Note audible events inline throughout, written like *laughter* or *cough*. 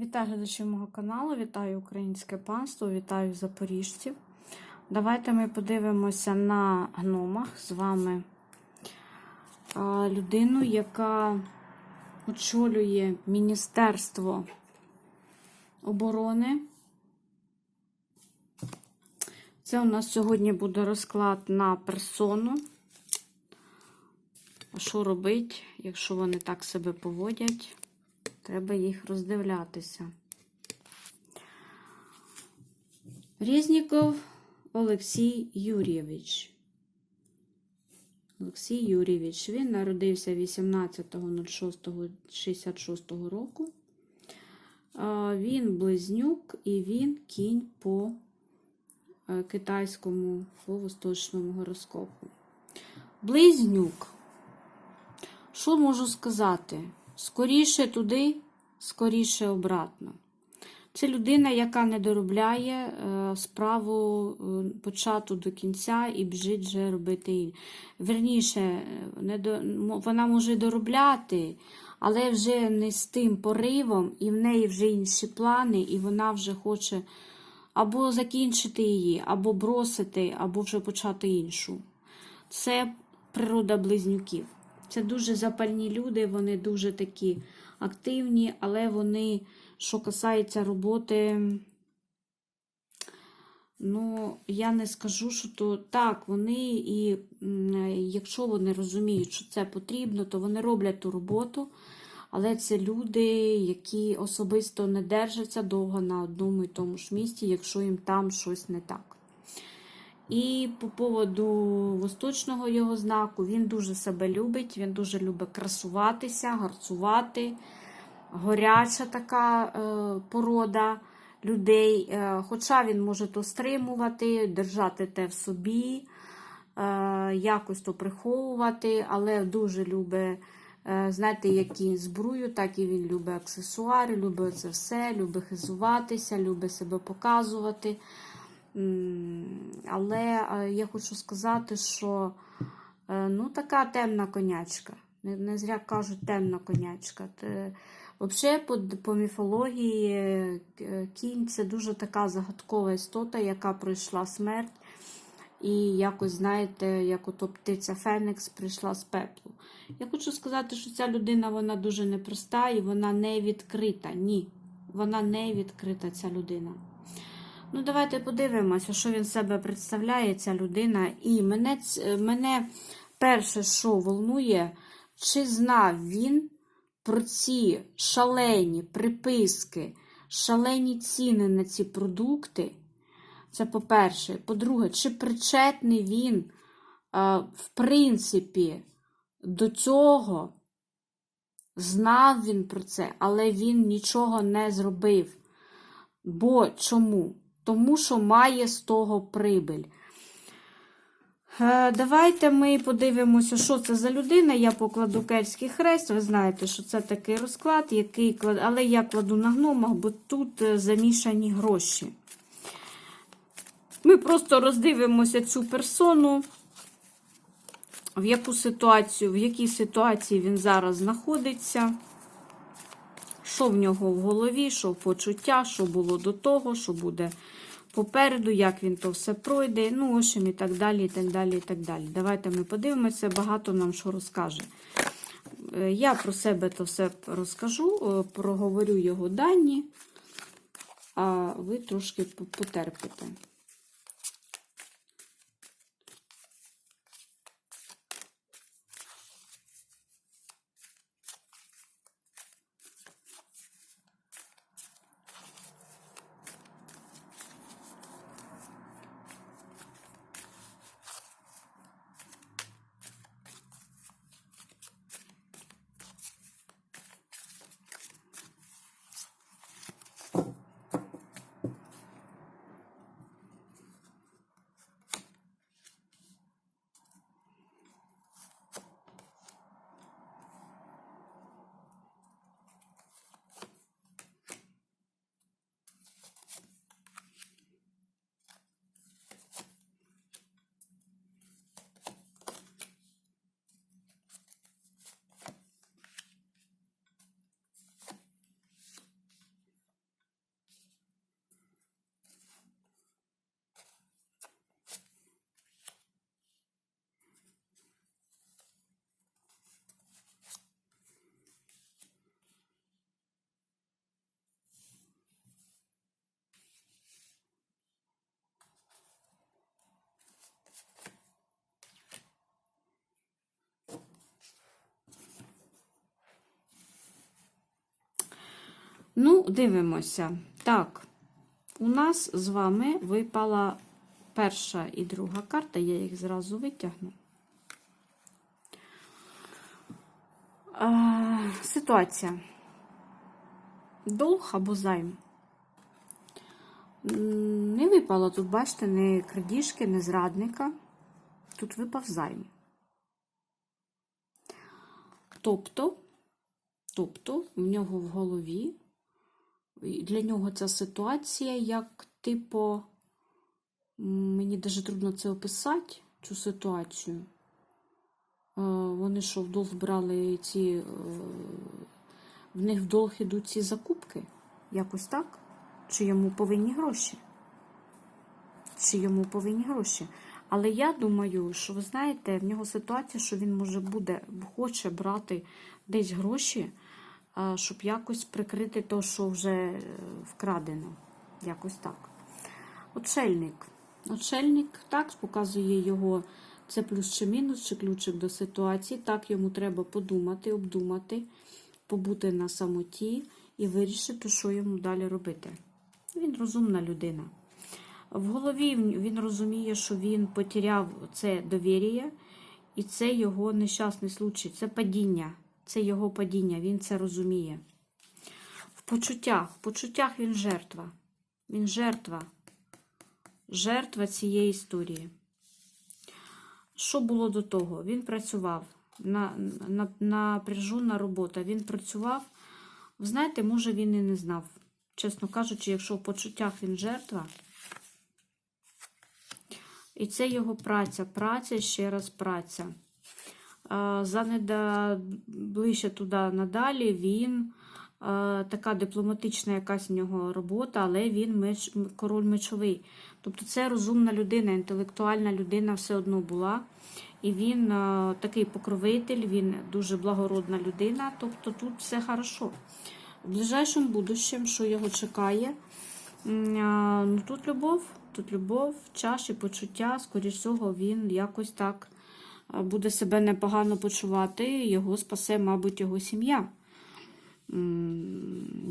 Вітаю глядачів мого каналу, вітаю українське панство, вітаю запоріжців. Давайте ми подивимося на гномах з вами людину, яка очолює Міністерство оборони. Це у нас сьогодні буде розклад на персону. Що робити, якщо вони так себе поводять? Треба їх роздивлятися. Різніков Олексій Юрійович. Олексій Юрійович. Він народився 18.06.66 року. Він близнюк і він кінь по е, китайському по восточному гороскопу. Близнюк. Що можу сказати? Скоріше туди, скоріше обратно. Це людина, яка не доробляє е, справу е, почату до кінця і біжить вже робити її. Верніше, е, не до, вона може доробляти, але вже не з тим поривом, і в неї вже інші плани, і вона вже хоче або закінчити її, або бросити, або вже почати іншу. Це природа близнюків. Це дуже запальні люди, вони дуже такі активні, але вони, що касається роботи, ну, я не скажу, що то так, вони і якщо вони розуміють, що це потрібно, то вони роблять ту роботу. Але це люди, які особисто не держаться довго на одному і тому ж місці, якщо їм там щось не так. І по поводу восточного його знаку, він дуже себе любить, він дуже любить красуватися, гарцувати. Горяча така е, порода людей. Е, хоча він може то стримувати, держати те в собі, е, якось то приховувати, але дуже любить, е, знаєте, як і зброю, так і він любить аксесуари, любить це все, любить хизуватися, любить себе показувати. Але е, я хочу сказати, що е, ну, така темна конячка. Не, зря кажуть темна конячка. Взагалі, по, по міфології, е, кінь це дуже така загадкова істота, яка пройшла смерть. І якось, знаєте, як ото птиця Фенікс прийшла з пеплу. Я хочу сказати, що ця людина вона дуже непроста і вона не відкрита. Ні, вона не відкрита, ця людина. Ну, давайте подивимося, що він себе представляє, ця людина. І мене, мене перше, що волнує, чи знав він про ці шалені приписки, шалені ціни на ці продукти. Це по-перше. По-друге, чи причетний він, е, в принципі, до цього, знав він про це, але він нічого не зробив. Бо чому? Тому що має з того прибиль. Е, Давайте ми подивимося, що це за людина. Я покладу кельтський хрест. Ви знаєте, що це такий розклад, який але я кладу на гномах, бо тут е, замішані гроші. Ми просто роздивимося цю персону, в яку ситуацію, в якій ситуації він зараз знаходиться. Що в нього в голові, що в почуття, що було до того, що буде попереду, як він то все пройде, ну, в общем, і так далі, і так далі, і так далі. Давайте ми подивимося, багато нам що розкаже. Е, Я про себе то все розкажу, е, проговорю його дані, а ви трошки по- потерпите. Ну, дивимося. Так, у нас з вами випала перша і друга карта, я їх зразу витягну. А, ситуація. Долг або займ. Не випало тут, бачите, ні крадіжки, ні зрадника. Тут випав займ. Тобто, тобто, в нього в голові, для нього ця ситуація, як, типу, мені дуже трудно це описати, цю ситуацію. Е, Вони що, в долг брали ці, е, в них в долг ідуть ці закупки? Якось так? Чи йому повинні гроші? Чи йому повинні гроші? Але я думаю, що ви знаєте, в нього ситуація, що він може буде, хоче брати десь гроші, щоб якось прикрити те, що вже е, вкрадено. Якось так. Отшельник. Отшельник так показує його. Це плюс чи мінус, чи ключик до ситуації. Так йому треба подумати, обдумати, побути на самоті і вирішити, що йому далі робити. Він розумна людина. В голові він розуміє, що він потеряв це довір'я, і це його нещасний случай, це падіння, це його падіння, він це розуміє. В почуттях, в почуттях він жертва. Він жертва. Жертва цієї історії. Що було до того? Він працював на, на, напряжена робота. Він працював. Знаєте, може, він і не знав. Чесно кажучи, якщо в почуттях він жертва, і це його праця, праця, ще раз праця. Занеда ближче туди надалі він така дипломатична якась в нього робота, але він меч, король мечовий. Тобто це розумна людина, інтелектуальна людина все одно була. І він такий покровитель, він дуже благородна людина. Тобто тут все хорошо. В ближайшому будущем, що його чекає, ну, тут любов, тут любов, чаші, почуття, скоріш всього, він якось так буде себе непогано почувати, його спасе, мабуть, його сім'я.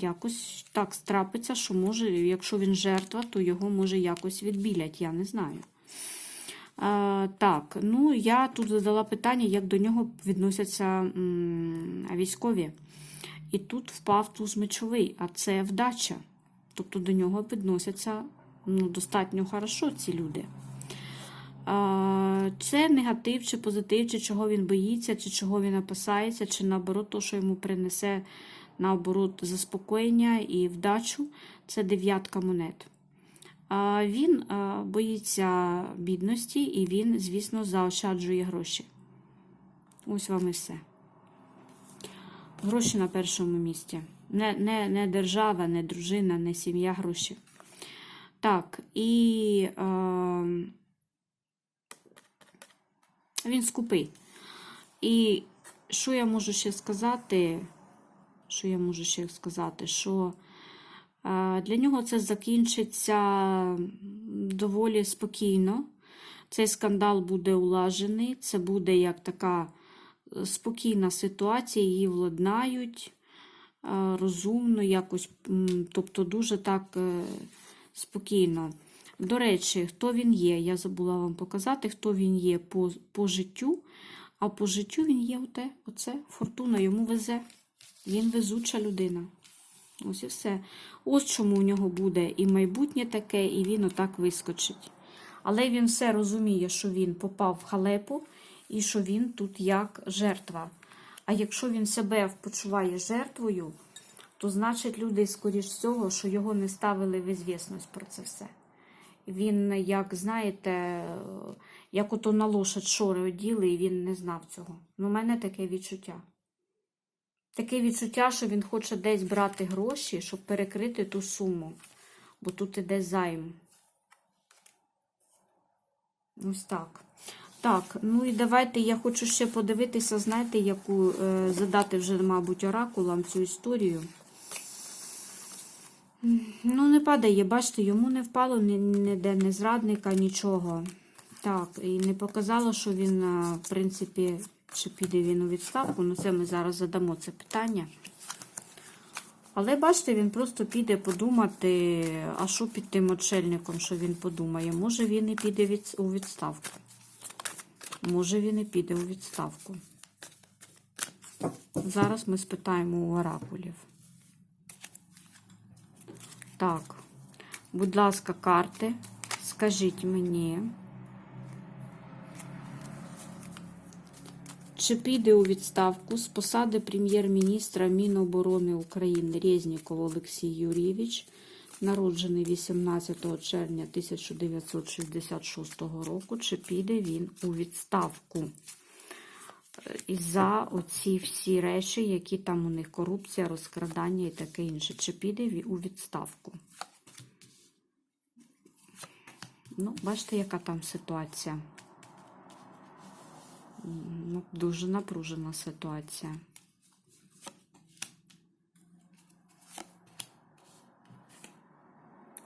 Якось так страпиться, що може, якщо він жертва, то його може якось відбілять, я не знаю. А, так, ну я тут задала питання, як до нього відносяться м, військові. І тут впав туз мечовий, а це вдача. Тобто до нього відносяться ну, достатньо хорошо ці люди. Це негатив чи позитив, чи чого він боїться, чи чого він опасається, чи наоборот, то, що йому принесе наоборот заспокоєння і вдачу. Це дев'ятка монет. Він боїться бідності і він, звісно, заощаджує гроші. Ось вам і все. Гроші на першому місці. Не, не, не держава, не дружина, не сім'я, гроші. Так, і е, він скупий. І що я можу ще сказати? Що я можу ще сказати? Що е, для нього це закінчиться доволі спокійно. Цей скандал буде улажений, це буде як така е, спокійна ситуація, її владнають е, розумно, якось, тобто дуже так спокійно. До речі, хто він є? Я забула вам показати, хто він є по, по життю. А по життю він є оте, оце фортуна, йому везе. Він везуча людина. Ось і все. Ось чому у нього буде і майбутнє таке, і він отак вискочить. Але він все розуміє, що він попав в халепу і що він тут як жертва. А якщо він себе почуває жертвою, то значить люди, скоріш всього, що його не ставили в ізвісність про це все. Він, як знаєте, як ото на лошадь шори оділи, і він не знав цього. Ну, у мене таке відчуття. Таке відчуття, що він хоче десь брати гроші, щоб перекрити ту суму. Бо тут іде займ. Ось так. Так, ну і давайте я хочу ще подивитися, знаєте, яку е, задати вже, мабуть, оракулам цю історію. Ну, не падає, бачите, йому не впало ніде не зрадника, нічого. Так, і не показало, що він, в принципі, чи піде він у відставку. Ну, це ми зараз задамо це питання. Але бачите, він просто піде подумати, а що під тим очельником, що він подумає. Може він і піде від, у відставку. Може він і піде у відставку. Зараз ми спитаємо у оракулів. Так, будь ласка, карти, скажіть мені, чи піде у відставку з посади прем'єр-міністра Міноборони України Резніков Олексій Юрійович, народжений 18 червня 1966 року, чи піде він у відставку? І за оці всі речі, які там у них корупція, розкрадання і таке інше. Чи піде у відставку? Ну, бачите, яка там ситуація. Ну, дуже напружена ситуація.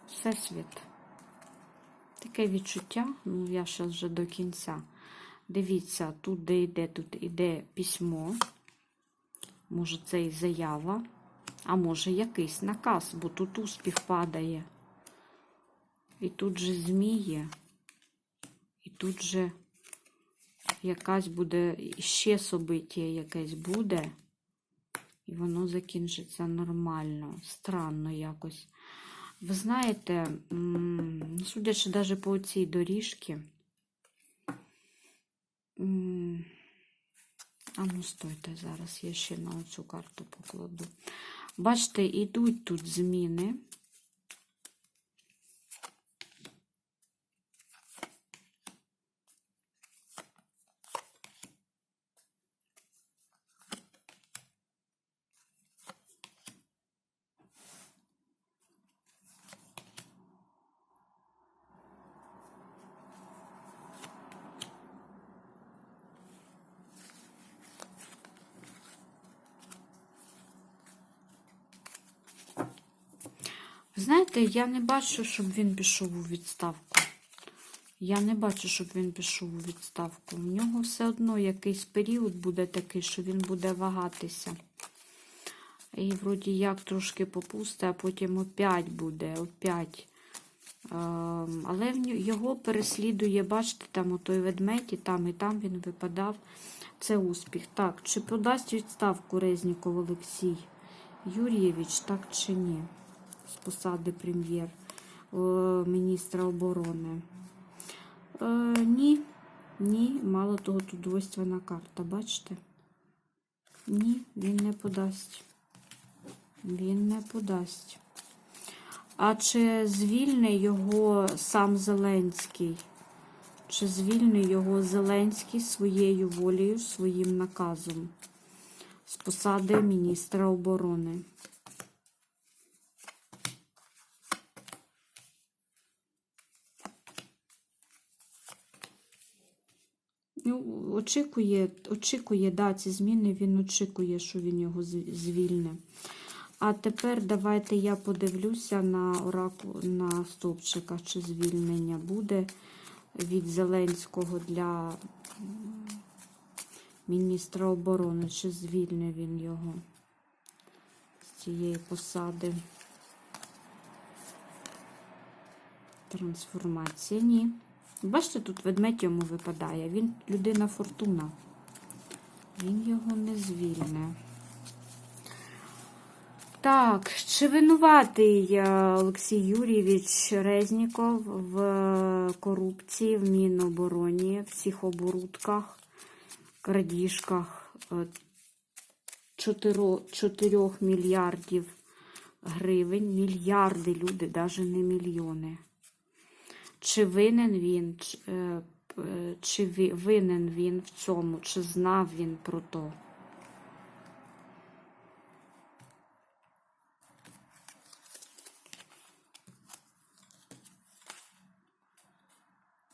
Всесвіт. Таке відчуття, ну я зараз вже до кінця. Дивіться, тут де йде, тут іде письмо. Може, це і заява, а може якийсь наказ, бо тут успіх падає. І тут же зміє, і тут же якась буде ще собиття якесь буде, і воно закінчиться нормально, странно якось. Ви знаєте, ну, судячи навіть по цій доріжці, А ну, стойте, зараз я ще на оцю карту покладу. Бачите, ідуть тут зміни. Ви Знаєте, я не бачу, щоб він пішов у відставку. Я не бачу, щоб він пішов у відставку. У нього все одно якийсь період буде такий, що він буде вагатися. І вроді як трошки попусте, а потім опять буде, опять. Ем, Але в його переслідує, бачите, там отой ведмедь, і там, і там він випадав. Це успіх. Так, чи подасть відставку Резніков Олексій Юрійович, так чи ні? З посади прем'єр-міністра оборони. Е, ні, ні, мало того, тут двойственна карта, бачите? Ні, він не подасть. Він не подасть. А чи звільне його сам Зеленський? Чи звільне його Зеленський своєю волею, своїм наказом з посади міністра оборони? Ну, очікує, очікує, да, ці зміни, він очікує, що він його звільне. А тепер давайте я подивлюся на ораку на стовпчика, чи звільнення буде від Зеленського для міністра оборони, чи звільне він його з цієї посади. Трансформація. Ні. Бачите, тут ведмедь йому випадає. Він людина фортуна. Він його не звільне. Так, чи винуватий е, Олексій Юрійович Резніков в е, корупції в Мінобороні, всіх оборудках, крадіжках 4, 4 мільярдів гривень, мільярди люди, навіть не мільйони. Чи винен він, чи, е, чи винен він в цьому, чи знав він про то?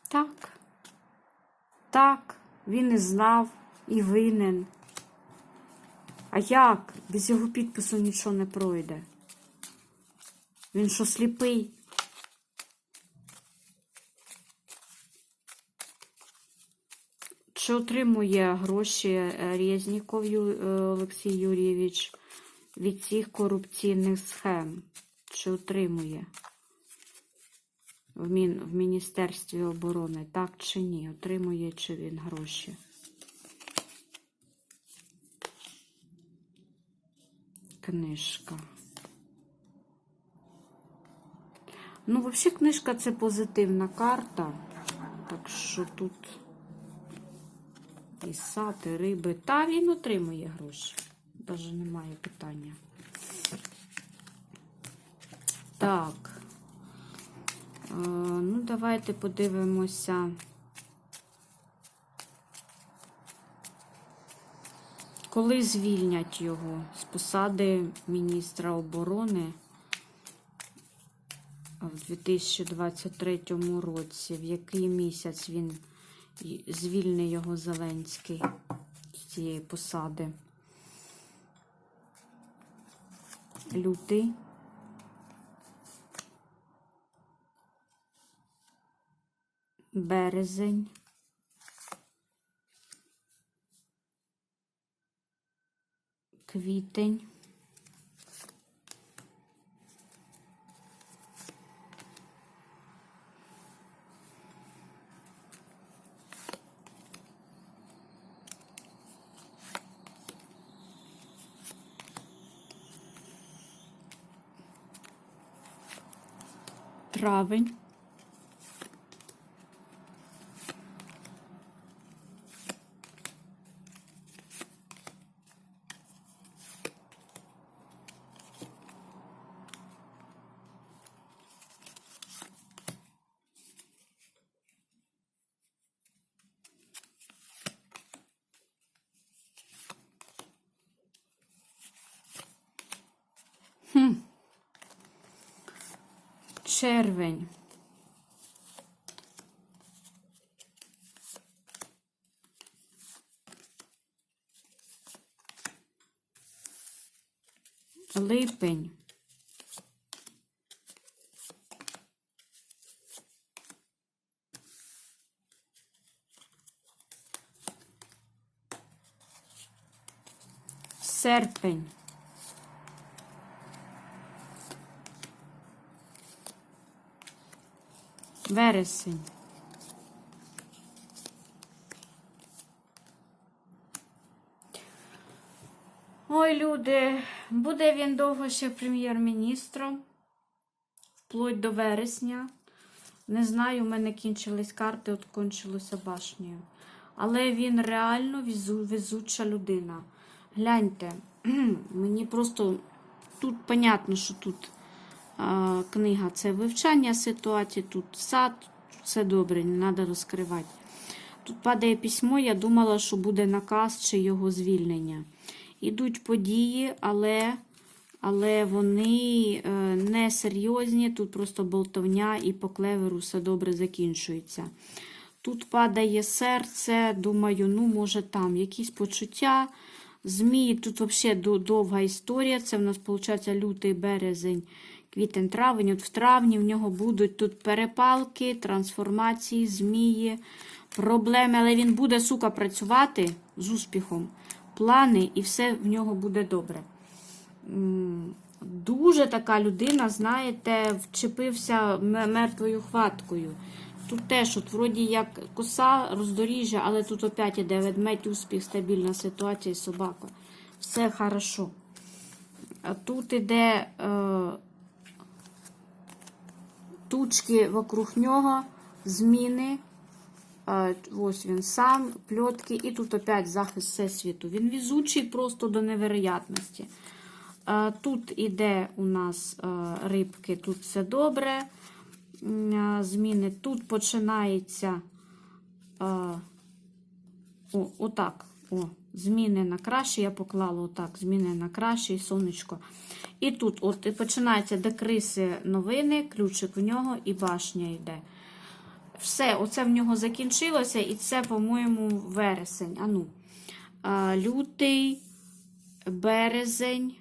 Так. Так, він і знав, і винен. А як? Без його підпису нічого не пройде. Він що сліпий? Чи отримує гроші е, Резніков е, Олексій Юрійович від цих корупційних схем? Чи отримує в, мін, в Міністерстві оборони? Так чи ні? Отримує чи він гроші? Книжка. Ну, взагалі, книжка це позитивна карта. Так що тут сад, риби. Та він отримує гроші. Навіть немає питання. Так. Е, ну, давайте подивимося. Коли звільнять його з посади міністра оборони в 2023 році, в який місяць він й- звільнить його Зеленський з цієї посади? Лютий. Березень. Квітень. Травень. Червень. Липень. Серпень. Вересень. Ой, люди, буде він довго ще прем'єр-міністром, вплоть до вересня. Не знаю, у мене кінчились карти, от кончилося башнею. Але він реально везу, везуча людина. Гляньте, *clears throat* мені просто тут понятно, що тут книга це вивчання ситуації, тут сад, все добре, не треба розкривати. Тут падає письмо, я думала, що буде наказ чи його звільнення. Ідуть події, але, але вони е, не серйозні, тут просто болтовня і по клеверу все добре закінчується. Тут падає серце, думаю, ну, може, там якісь почуття. Змії, тут взагалі довга історія. Це в нас, виходить, лютий березень, квітень, травень. От в травні в нього будуть тут перепалки, трансформації, змії, проблеми. Але він буде, сука, працювати з успіхом. Плани, і все в нього буде добре. Дуже така людина, знаєте, вчепився мертвою хваткою. Тут теж, от вроді як коса, роздоріжжя, але тут опять іде ведмедь, успіх, стабільна ситуація і собака. Все хорошо. А тут іде е, тучки вокруг нього, зміни. Ось він сам, пльотки, і тут опять захист всесвіту. Він візучий просто до невероятності. Тут іде у нас рибки, тут все добре. Зміни. Тут починається о, отак. О, зміни на краще. Я поклала отак, зміни на краще і сонечко. І тут от і починається де криси новини, ключик в нього і башня йде. Все, оце в нього закінчилося, і це, по-моєму, вересень. А, лютий, березень.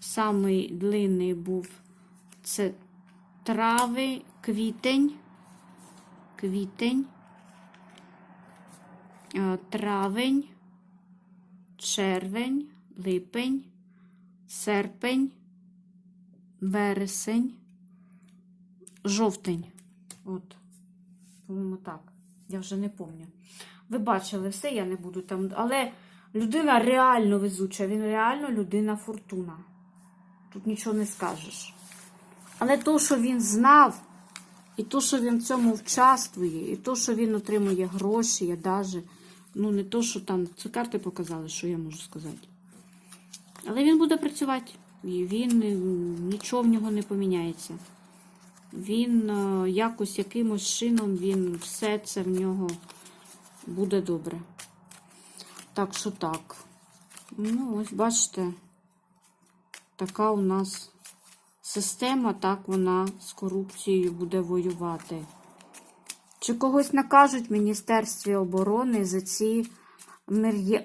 Самий длинний був це трави, квітень. Квітень. Травень, червень, липень, серпень, вересень, жовтень. От, по-моєму, так. Я вже не пам'ятаю. Ви бачили все, я не буду там. Але людина реально везуча, він реально людина фортуна. Тут нічого не скажеш. Але то, що він знав, і то, що він в цьому вчаствує, і то, що він отримує гроші, я даже, ну не то, що там, це карти показали, що я можу сказати. Але він буде працювати. І він е, нічого в нього не поміняється. Він е, якось якимось чином, він все це в нього буде добре. Так що так. Ну, ось бачите, така у нас система, так вона з корупцією буде воювати. Чи когось накажуть в Міністерстві оборони за ці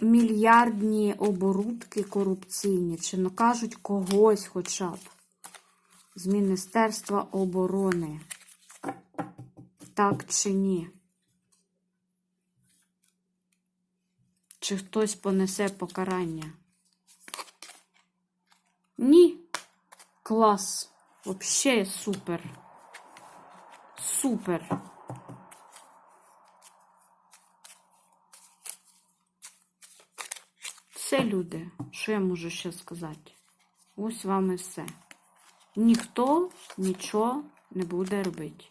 мільярдні оборудки корупційні? Чи накажуть когось хоча б з Міністерства оборони? Так чи ні? Чи хтось понесе покарання? Ні. Клас. Вообще супер. Супер. Все, люди, що я можу ще сказати? Ось вам і все. Ніхто нічого не буде робити.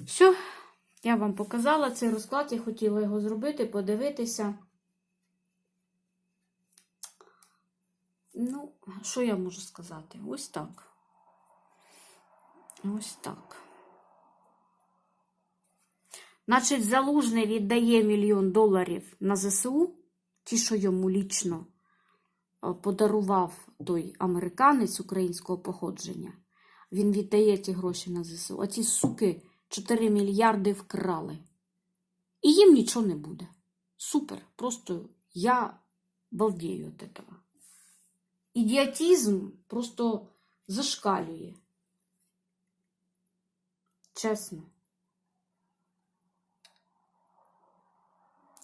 Все, я вам показала цей розклад, я хотіла його зробити, подивитися. Ну, що я можу сказати? Ось так. Ось так. Значить, залужний віддає мільйон доларів на ЗСУ, ті, що йому лічно е, подарував той американець українського походження. Він віддає ті гроші на ЗСУ. А ці суки 4 мільярди вкрали. І їм нічого не буде. Супер. Просто я балдею від этого. Ідіотизм просто зашкалює. Чесно.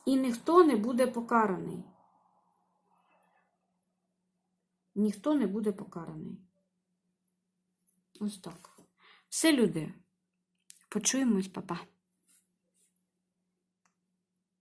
І ніхто не буде покараний. Ніхто не буде покараний. Ось так. Все, люди. Почуємось, папа.